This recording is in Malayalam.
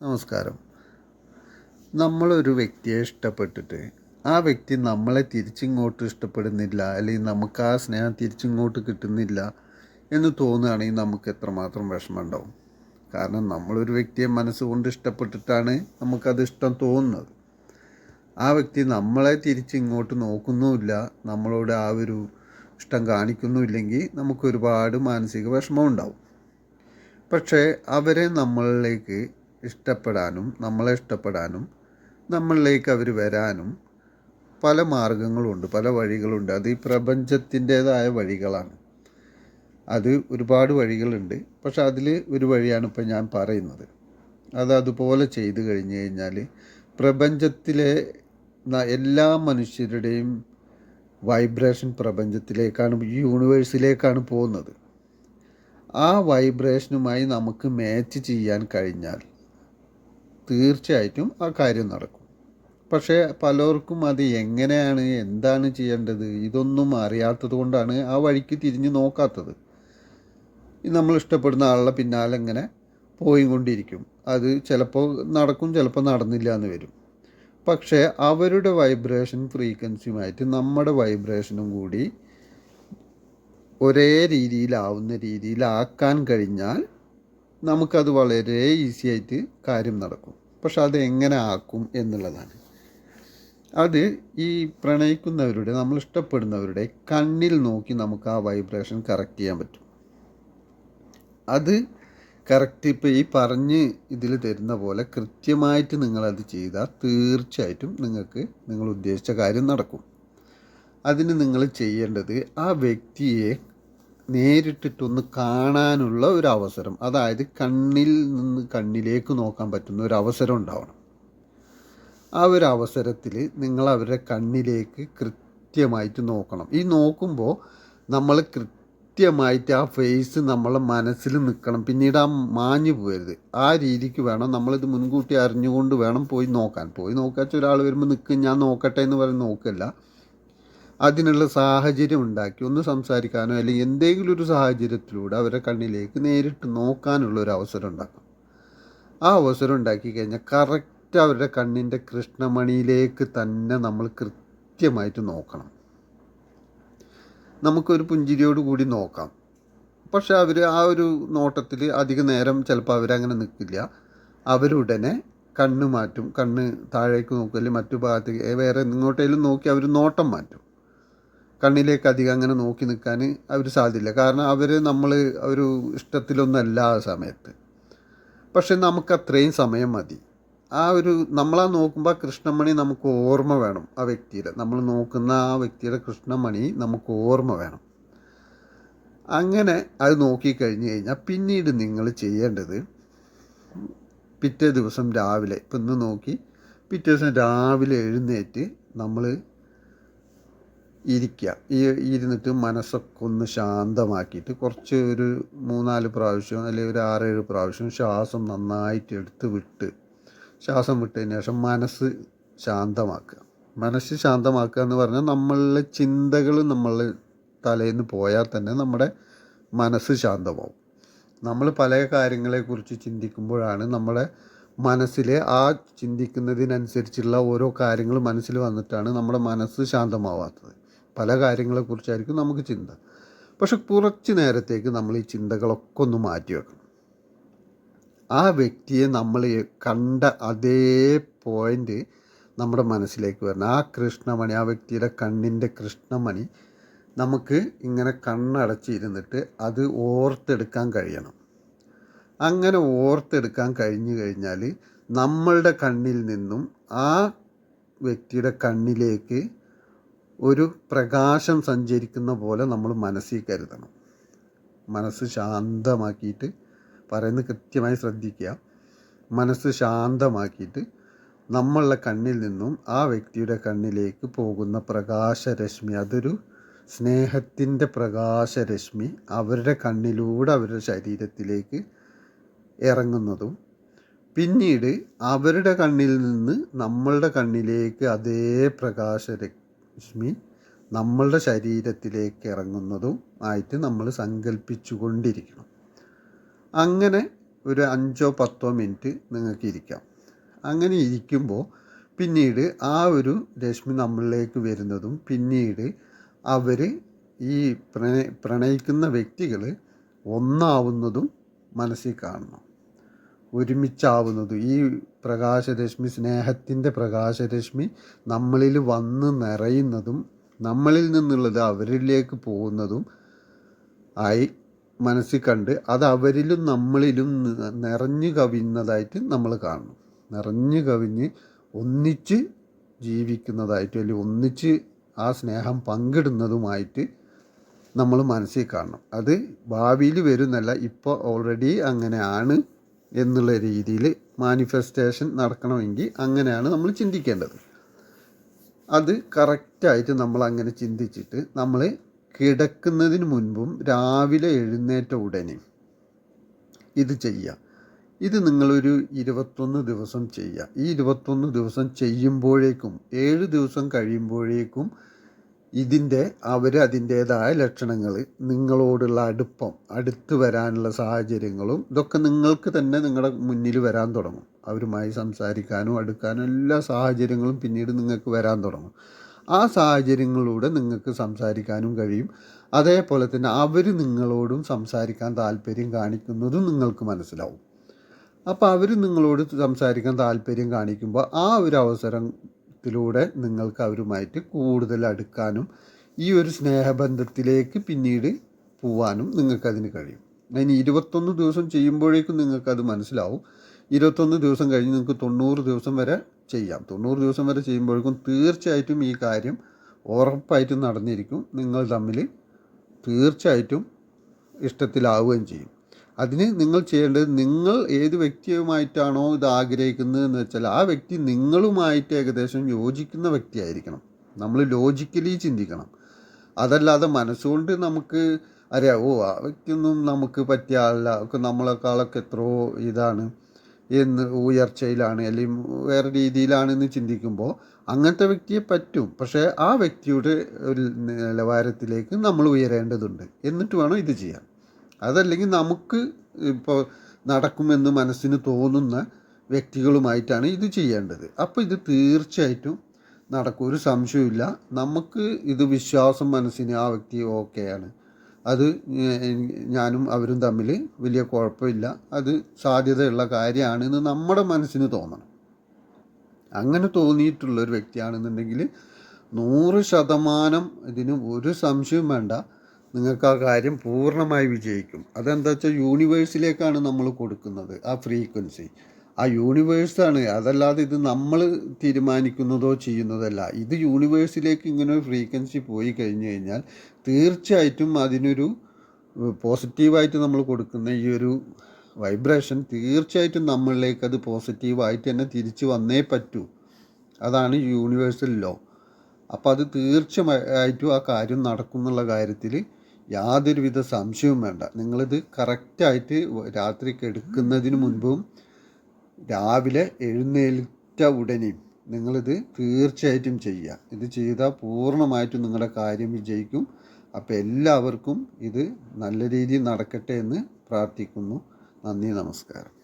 നമസ്കാരം. നമ്മളൊരു വ്യക്തിയെ ഇഷ്ടപ്പെട്ടിട്ട് ആ വ്യക്തി നമ്മളെ തിരിച്ചിങ്ങോട്ട് ഇഷ്ടപ്പെടുന്നില്ല അല്ലെങ്കിൽ നമുക്ക് ആ സ്നേഹം തിരിച്ചിങ്ങോട്ട് കിട്ടുന്നില്ല എന്ന് തോന്നുകയാണെങ്കിൽ നമുക്ക് എത്രമാത്രം വിഷമം ഉണ്ടാവും കാരണം നമ്മളൊരു വ്യക്തിയെ മനസ്സുകൊണ്ട് ഇഷ്ടപ്പെട്ടിട്ടാണ് നമുക്കത് ഇഷ്ടം തോന്നുന്നത്. ആ വ്യക്തി നമ്മളെ തിരിച്ചിങ്ങോട്ട് നോക്കുന്നുമില്ല നമ്മളോട് ആ ഒരു ഇഷ്ടം കാണിക്കുന്നുമില്ലെങ്കിൽ നമുക്കൊരുപാട് മാനസിക വിഷമം ഉണ്ടാവും പക്ഷേ അവരെ നമ്മളിലേക്ക് ഇഷ്ടപ്പെടാനും നമ്മളെ ഇഷ്ടപ്പെടാനും നമ്മളിലേക്ക് അവർ വരാനും പല മാർഗങ്ങളുണ്ട് പല വഴികളുണ്ട്. അത് ഈ പ്രപഞ്ചത്തിന്റേതായ വഴികളാണ്. അത് ഒരുപാട് വഴികളുണ്ട്. പക്ഷെ അതിൽ ഒരു വഴിയാണ് ഇപ്പം ഞാൻ പറയുന്നത്. അത് അതുപോലെ ചെയ്തു കഴിഞ്ഞു കഴിഞ്ഞാൽ പ്രപഞ്ചത്തിലെ എല്ലാ മനുഷ്യരുടെയും വൈബ്രേഷൻ പ്രപഞ്ചത്തിലേക്കാണ് യൂണിവേഴ്സിലേക്കാണ് പോകുന്നത്. ആ വൈബ്രേഷനുമായി നമുക്ക് മാച്ച് ചെയ്യാൻ കഴിഞ്ഞാൽ തീർച്ചയായിട്ടും ആ കാര്യം നടക്കും. പക്ഷേ പലർക്കും അത് എങ്ങനെയാണ് എന്താണ് ചെയ്യേണ്ടത് ഇതൊന്നും അറിയാത്തത് കൊണ്ടാണ് ആ വഴിക്ക് തിരിഞ്ഞ് നോക്കാത്തത്. നമ്മൾ ഇഷ്ടപ്പെടുന്ന ആളുടെ പിന്നാലെ ഇങ്ങനെ പോയി കൊണ്ടിരിക്കും അത് ചിലപ്പോൾ നടക്കും ചിലപ്പോൾ നടന്നില്ല എന്ന് വരും. പക്ഷേ അവരുടെ വൈബ്രേഷൻ ഫ്രീക്വൻസിയുമായിട്ട് നമ്മുടെ വൈബ്രേഷനും കൂടി ഒരേ രീതിയിലാവുന്ന രീതിയിലാക്കാൻ കഴിഞ്ഞാൽ നമുക്കത് വളരെ ഈസി ആയിട്ട് കാര്യം നടക്കും. പക്ഷെ അത് എങ്ങനെ ആക്കും എന്നുള്ളതാണ്. അത് ഈ പ്രണയിക്കുന്നവരുടെ നമ്മൾ ഇഷ്ടപ്പെടുന്നവരുടെ കണ്ണിൽ നോക്കി നമുക്ക് ആ വൈബ്രേഷൻ കറക്റ്റ് ചെയ്യാൻ പറ്റും. അത് കറക്റ്റ് ഇപ്പോൾ ഈ പറഞ്ഞ് ഇതിൽ തരുന്ന പോലെ കൃത്യമായിട്ട് നിങ്ങളത് ചെയ്താൽ തീർച്ചയായിട്ടും നിങ്ങൾക്ക് നിങ്ങൾ ഉദ്ദേശിച്ച കാര്യം നടക്കും. അതിന് നിങ്ങൾ ചെയ്യേണ്ടത് ആ വ്യക്തിയെ നേരിട്ടിട്ടൊന്ന് കാണാനുള്ള ഒരു അവസരം. അതായത് കണ്ണിൽ നിന്ന് കണ്ണിലേക്ക് നോക്കാൻ പറ്റുന്ന ഒരു അവസരം ഉണ്ടാവണം. ആ ഒരു അവസരത്തിൽ നിങ്ങൾ അവരുടെ കണ്ണിലേക്ക് കൃത്യമായിട്ട് നോക്കണം. ഈ നോക്കുമ്പോൾ നമ്മൾ കൃത്യമായിട്ട് ആ ഫേസ് നമ്മളെ മനസ്സിൽ നിൽക്കണം. പിന്നീട് ആ മാഞ്ഞു പോകരുത്. ആ രീതിക്ക് വേണം നമ്മളിത് മുൻകൂട്ടി അറിഞ്ഞുകൊണ്ട് വേണം പോയി നോക്കാൻ. പോയി നോക്കാച്ച ഒരാൾ വരുമ്പോൾ നിൽക്കും ഞാൻ നോക്കട്ടെ എന്ന് പറഞ്ഞ് നോക്കല്ല. അതിനുള്ള സാഹചര്യം ഉണ്ടാക്കി ഒന്ന് സംസാരിക്കാനോ അല്ലെങ്കിൽ എന്തെങ്കിലും ഒരു സാഹചര്യത്തിലൂടെ അവരുടെ കണ്ണിലേക്ക് നേരിട്ട് നോക്കാനുള്ള ഒരു അവസരം ഉണ്ടാക്കും ആ അവസരം ഉണ്ടാക്കി കഴിഞ്ഞാൽ കറക്റ്റ് അവരുടെ കണ്ണിന്റെ കൃഷ്ണമണിയിലേക്ക് തന്നെ നമ്മൾ കൃത്യമായിട്ട് നോക്കണം. നമുക്കൊരു പുഞ്ചിരിയോട് കൂടി നോക്കാം. പക്ഷെ അവർ ആ ഒരു നോട്ടത്തിൽ അധിക നേരം ചിലപ്പോൾ അവരങ്ങനെ നിൽക്കില്ല. അവരുടനെ കണ്ണ് മാറ്റും കണ്ണ് താഴേക്ക് നോക്കും അല്ലെങ്കിൽ മറ്റു ഭാഗത്തേക്ക് വേറെ എങ്ങോട്ടേലും നോക്കി അവർ നോട്ടം മാറ്റും. കണ്ണിലേക്ക് അധികം അങ്ങനെ നോക്കി നിൽക്കാൻ അവർ സാധ്യമില്ല കാരണം അവർ നമ്മൾ ഒരു ഇഷ്ടത്തിലൊന്നല്ല ആ സമയത്ത്. പക്ഷെ നമുക്ക് അത്രയും സമയം മതി. ആ ഒരു നമ്മളാ നോക്കുമ്പോൾ കൃഷ്ണമണി നമുക്ക് ഓർമ്മ വേണം ആ വ്യക്തിയുടെ. നമ്മൾ നോക്കുന്ന ആ വ്യക്തിയുടെ കൃഷ്ണമണി നമുക്ക് ഓർമ്മ വേണം. അങ്ങനെ അത് നോക്കിക്കഴിഞ്ഞ് കഴിഞ്ഞാൽ പിന്നീട് നിങ്ങൾ ചെയ്യേണ്ടത് പിറ്റേ ദിവസം രാവിലെ ഇപ്പം ഇന്ന് നോക്കി പിറ്റേ ദിവസം രാവിലെ എഴുന്നേറ്റ് നമ്മൾ ഇരിക്കുക ഈ ഇരുന്നിട്ട് മനസ്സൊക്കെ ഒന്ന് ശാന്തമാക്കിയിട്ട് കുറച്ച് ഒരു മൂന്നാൽ പ്രാവശ്യം അല്ലെങ്കിൽ ഒരു ആറേഴ് പ്രാവശ്യം ശ്വാസം നന്നായിട്ട് എടുത്ത് വിട്ട് ശ്വാസം വിട്ടതിന് ശേഷം മനസ്സ് ശാന്തമാക്കുക. മനസ്സ് ശാന്തമാക്കുക എന്ന് പറഞ്ഞാൽ നമ്മളുടെ ചിന്തകൾ നമ്മളുടെ നിന്ന് പോയാൽ തന്നെ നമ്മുടെ മനസ്സ് ശാന്തമാവും. നമ്മൾ പല കാര്യങ്ങളെക്കുറിച്ച് ചിന്തിക്കുമ്പോഴാണ് നമ്മുടെ മനസ്സിലെ ആ ചിന്തിക്കുന്നതിനനുസരിച്ചുള്ള ഓരോ കാര്യങ്ങൾ മനസ്സിൽ വന്നിട്ടാണ് നമ്മുടെ മനസ്സ് ശാന്തമാവാത്തത്. പല കാര്യങ്ങളെക്കുറിച്ചായിരിക്കും നമുക്ക് ചിന്ത. പക്ഷെ കുറച്ച് നേരത്തേക്ക് നമ്മൾ ഈ ചിന്തകളൊക്കെ ഒന്ന് മാറ്റി വെക്കണം. ആ വ്യക്തിയെ നമ്മൾ കണ്ട അതേ പോയിന്റ് നമ്മുടെ മനസ്സിലേക്ക് വരണം. ആ കൃഷ്ണമണി ആ വ്യക്തിയുടെ കണ്ണിന്റെ കൃഷ്ണമണി നമുക്ക് ഇങ്ങനെ കണ്ണടച്ചിരുന്നിട്ട് അത് ഓർത്തെടുക്കാൻ കഴിയണം. അങ്ങനെ ഓർത്തെടുക്കാൻ കഴിഞ്ഞു കഴിഞ്ഞാൽ നമ്മളുടെ കണ്ണിൽ നിന്നും ആ വ്യക്തിയുടെ കണ്ണിലേക്ക് ഒരു പ്രകാശം സഞ്ചരിക്കുന്ന പോലെ നമ്മൾ മനസ്സിൽ കരുതണം. മനസ്സ് ശാന്തമാക്കിയിട്ട് പറയുന്നത് കൃത്യമായി ശ്രദ്ധിക്കുക. മനസ്സ് ശാന്തമാക്കിയിട്ട് നമ്മളുടെ കണ്ണിൽ നിന്നും ആ വ്യക്തിയുടെ കണ്ണിലേക്ക് പോകുന്ന പ്രകാശരശ്മി അതൊരു സ്നേഹത്തിന്റെ പ്രകാശരശ്മി അവരുടെ കണ്ണിലൂടെ അവരുടെ ശരീരത്തിലേക്ക് ഇറങ്ങുന്നതും പിന്നീട് അവരുടെ കണ്ണിൽ നിന്ന് നമ്മളുടെ കണ്ണിലേക്ക് അതേ പ്രകാശരശ്മി നമ്മളുടെ ശരീരത്തിലേക്ക് ഇറങ്ങുന്നതും ആയിട്ട് നമ്മൾ സങ്കല്പിച്ചു കൊണ്ടിരിക്കണം അങ്ങനെ ഒരു അഞ്ചോ പത്തോ മിനിറ്റ് നിങ്ങൾക്ക് ഇരിക്കാം. അങ്ങനെ ഇരിക്കുമ്പോൾ പിന്നീട് ആ ഒരു രശ്മി നമ്മളിലേക്ക് വരുന്നതും പിന്നീട് അവർ ഈ പ്രണയ പ്രണയിക്കുന്ന വ്യക്തികൾ ഒന്നാവുന്നതും മനസ്സിൽ കാണണം. ഒരുമിച്ചാവുന്നതും. ഈ പ്രകാശരശ്മി സ്നേഹത്തിന്റെ പ്രകാശരശ്മി നമ്മളിൽ വന്ന് നിറയുന്നതും നമ്മളിൽ നിന്നുള്ളത് അവരിലേക്ക് പോകുന്നതും ആയി മനസ്സിൽ കണ്ട് അത് അവരിലും നമ്മളിലും നിറഞ്ഞു കവിയുന്നതായിട്ട് നമ്മൾ കാണുന്നു. നിറഞ്ഞു കവിഞ്ഞ് ഒന്നിച്ച് ജീവിക്കുന്നതായിട്ട് അല്ലെങ്കിൽ ഒന്നിച്ച് ആ സ്നേഹം പങ്കിടുന്നതുമായിട്ട് നമ്മൾ മനസ്സിൽ കാണണം. അത് ഭാവിയിൽ വരുന്നല്ല ഇപ്പോൾ ഓൾറെഡി അങ്ങനെയാണ് എന്നുള്ള രീതിയിൽ മാനിഫെസ്റ്റേഷൻ നടക്കണമെങ്കിൽ അങ്ങനെയാണ് നമ്മൾ ചിന്തിക്കേണ്ടത്. അത് കറക്റ്റായിട്ട് നമ്മൾ അങ്ങനെ ചിന്തിച്ചിട്ട് നമ്മൾ കിടക്കുന്നതിന് മുൻപും രാവിലെ എഴുന്നേറ്റ ഉടനെ ഇത് ചെയ്യുക. ഇത് നിങ്ങളൊരു ഇരുപത്തൊന്ന് ദിവസം ചെയ്യുക. ഈ ഇരുപത്തൊന്ന് ദിവസം ചെയ്യുമ്പോഴേക്കും ഏഴ് ദിവസം കഴിയുമ്പോഴേക്കും ഇതിന്റെ അവർ അതിന്റേതായ ലക്ഷണങ്ങൾ നിങ്ങളോടുള്ള അടുപ്പം അടുത്ത് വരാനുള്ള സാഹചര്യങ്ങളും ഇതൊക്കെ നിങ്ങൾക്ക് തന്നെ നിങ്ങളുടെ മുന്നിൽ വരാൻ തുടങ്ങും. അവരുമായി സംസാരിക്കാനും അടുക്കാനും എല്ലാ സാഹചര്യങ്ങളും പിന്നീട് നിങ്ങൾക്ക് വരാൻ തുടങ്ങും. ആ സാഹചര്യങ്ങളിലൂടെ നിങ്ങൾക്ക് സംസാരിക്കാനും കഴിയും. അതേപോലെ തന്നെ അവർ നിങ്ങളോടും സംസാരിക്കാൻ താല്പര്യം കാണിക്കുന്നതും നിങ്ങൾക്ക് മനസ്സിലാവും. അപ്പോൾ അവർ നിങ്ങളോട് സംസാരിക്കാൻ താല്പര്യം കാണിക്കുമ്പോൾ ആ ഒരു അവസരത്തിലൂടെ നിങ്ങൾക്ക് അവരുമായിട്ട് കൂടുതൽ അടുക്കാനും ഈ ഒരു സ്നേഹബന്ധത്തിലേക്ക് പിന്നീട് പോവാനും നിങ്ങൾക്കതിന് കഴിയും. അതിന് ഇരുപത്തൊന്ന് ദിവസം ചെയ്യുമ്പോഴേക്കും നിങ്ങൾക്കത് മനസ്സിലാവും. ഇരുപത്തൊന്ന് ദിവസം കഴിഞ്ഞ് നിങ്ങൾക്ക് തൊണ്ണൂറ് ദിവസം വരെ ചെയ്യാം. തൊണ്ണൂറ് ദിവസം വരെ ചെയ്യുമ്പോഴേക്കും തീർച്ചയായിട്ടും ഈ കാര്യം ഉറപ്പായിട്ടും നടന്നിരിക്കും. നിങ്ങൾ തമ്മിൽ തീർച്ചയായിട്ടും ഇഷ്ടത്തിലാവുകയും ചെയ്യും. അതിന് നിങ്ങൾ ചെയ്യേണ്ടത് നിങ്ങൾ ഏത് വ്യക്തിയുമായിട്ടാണോ ഇത് ആഗ്രഹിക്കുന്നത് എന്ന് വെച്ചാൽ ആ വ്യക്തി നിങ്ങളുമായിട്ട് ഏകദേശം യോജിക്കുന്ന വ്യക്തിയായിരിക്കണം. നമ്മൾ ലോജിക്കലി ചിന്തിക്കണം. അതല്ലാതെ മനസ്സുകൊണ്ട് നമുക്ക് അറിയാം ഓ ആ വ്യക്തിയൊന്നും നമുക്ക് പറ്റിയ ആളല്ല. ഒക്കെ നമ്മളെക്കാളൊക്കെ എത്രയോ ഇതാണ് എന്ന് ഉയർച്ചയിലാണ് അല്ലെങ്കിൽ വേറെ രീതിയിലാണെന്ന് ചിന്തിക്കുമ്പോൾ അങ്ങനത്തെ വ്യക്തിയെ പറ്റും. പക്ഷേ ആ വ്യക്തിയുടെ ഒരു നിലവാരത്തിലേക്ക് നമ്മൾ ഉയരേണ്ടതുണ്ട്. എന്നിട്ട് വേണം ഇത് ചെയ്യാൻ. അതല്ലെങ്കിൽ നമുക്ക് ഇപ്പോൾ നടക്കുമെന്ന് മനസ്സിന് തോന്നുന്ന വ്യക്തികളുമായിട്ടാണ് ഇത് ചെയ്യേണ്ടത്. അപ്പോൾ ഇത് തീർച്ചയായിട്ടും നടക്കും. ഒരു സംശയമില്ല നമുക്ക് ഇത് വിശ്വാസം മനസ്സിന് ആ വ്യക്തി ഓക്കെയാണ്. അത് ഞാനും അവരും തമ്മിൽ വലിയ കുഴപ്പമില്ല. അത് സാധ്യതയുള്ള കാര്യമാണെന്ന് നമ്മുടെ മനസ്സിന് തോന്നണം. അങ്ങനെ തോന്നിയിട്ടുള്ള ഒരു വ്യക്തിയാണെന്നുണ്ടെങ്കിൽ നൂറ് ശതമാനം ഇതിന് ഒരു സംശയവും വേണ്ട. നിങ്ങൾക്ക് ആ കാര്യം പൂർണമായി വിജയിക്കും. അതെന്താ വെച്ചാൽ യൂണിവേഴ്സിലേക്കാണ് നമ്മൾ കൊടുക്കുന്നത് ആ ഫ്രീക്വൻസി. ആ യൂണിവേഴ്സാണ് അതല്ലാതെ ഇത് നമ്മൾ തീരുമാനിക്കുന്നതോ ചെയ്യുന്നതല്ല. ഇത് യൂണിവേഴ്സിലേക്ക് ഇങ്ങനെ ഒരു ഫ്രീക്വൻസി പോയി കഴിഞ്ഞു കഴിഞ്ഞാൽ തീർച്ചയായിട്ടും അതിനൊരു പോസിറ്റീവായിട്ട് നമ്മൾ കൊടുക്കുന്ന ഈ ഒരു വൈബ്രേഷൻ തീർച്ചയായിട്ടും നമ്മളിലേക്ക് അത് പോസിറ്റീവായിട്ട് തന്നെ തിരിച്ചു വന്നേ പറ്റൂ. അതാണ് യൂണിവേഴ്സൽ ലോ. അപ്പോൾ അത് തീർച്ചയായിട്ടും ആ കാര്യം നടക്കും എന്നുള്ള കാര്യത്തിൽ യാതൊരുവിധ സംശയവും വേണ്ട. നിങ്ങളിത് കറക്റ്റായിട്ട് രാത്രി കെടുക്കുന്നതിന് മുൻപും രാവിലെ എഴുന്നേൽറ്റ ഉടനെയും നിങ്ങളിത് തീർച്ചയായിട്ടും ചെയ്യുക. ഇത് ചെയ്താൽ പൂർണമായിട്ടും നിങ്ങളുടെ കാര്യം വിജയിക്കും. അപ്പോൾ എല്ലാവർക്കും ഇത് നല്ല രീതിയിൽ നടക്കട്ടെ എന്ന് പ്രാർത്ഥിക്കുന്നു. നന്ദി നമസ്കാരം.